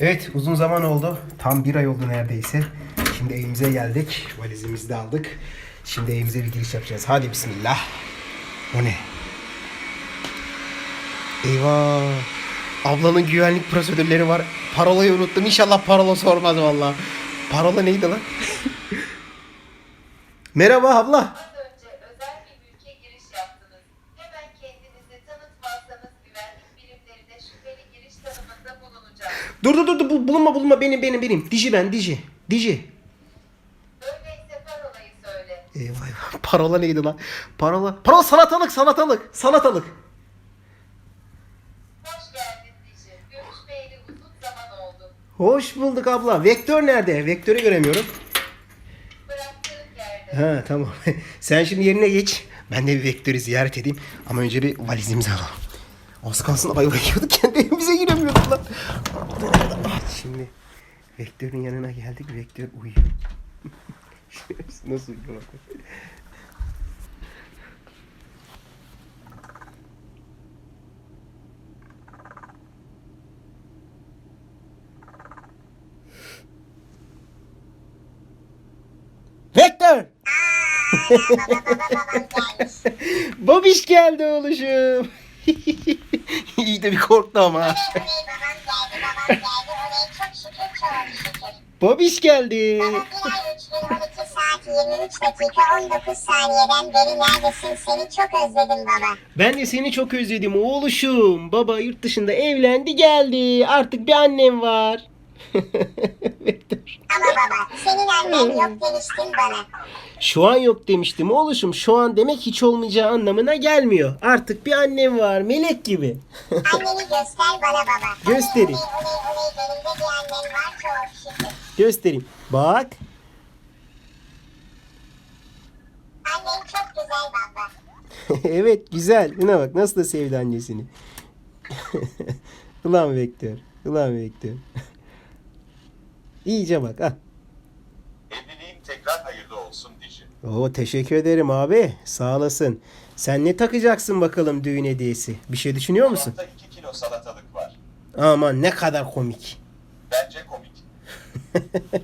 Evet uzun zaman oldu. Tam bir ay oldu neredeyse. Şimdi evimize geldik. Valizimizi de aldık. Şimdi evimize bir giriş yapacağız. Hadi bismillah. O ne? Eyvah. Ablanın güvenlik prosedürleri var. Parolayı unuttum. İnşallah parola sormaz valla. Parola neydi lan? Merhaba abla. Dur dur dur dur Bu- bulunma bulunma benim benim benim. Diji ben Diji. Diji. Öyleyse parolayı söyle. Eyvah eyvah. Parola neydi lan? Parola. Parola salatalık salatalık. Salatalık. Hoş geldin Dici. Görüşmeyeli uzun zaman oldu. Hoş bulduk abla. Vektör nerede? Vektörü göremiyorum. Bıraktığın yerde. Ha tamam. Sen şimdi yerine geç. Ben de bir vektörü ziyaret edeyim. Ama önce bir valizimizi alalım. Az kalsın ayva yiyorduk. Kendi evimize giremiyorduk lan. Ah, Şimdi vektörün yanına geldik. Vektör uyuyor. Nasıl uyuyor bak. Vektör! Babiş geldi oğluşum. İyi de bir korktu ama. ha. Oley babam geldi, babam geldi. Oley çok şükür, çok şükür. Babiş geldi. Baba bir ay 3012 saat 23 dakika 19 saniyeden beri neredesin? Seni çok özledim baba. Ben de seni çok özledim oğluşum. Baba yurt dışında evlendi geldi. Artık bir annem var. Vektör. Ama baba senin annen yok demiştin bana. Şu an yok demiştim oğluşum. Şu an demek hiç olmayacağı anlamına gelmiyor. Artık bir annem var melek gibi. Anneni göster bana baba. Göstereyim. Oley oley oley benim de bir annem var çok şükür. Göstereyim. Bak. Annen çok güzel baba. evet güzel. Buna bak nasıl da sevdi annesini. Ulan Vektör. Ulan Vektör. İyice bak. Ah. Evliliğin tekrar hayırlı olsun Dici. Oo teşekkür ederim abi. Sağ olasın. Sen ne takacaksın bakalım düğün hediyesi? Bir şey düşünüyor musun? Dolapta 2 kilo salatalık var. Aman ne kadar komik. Bence komik.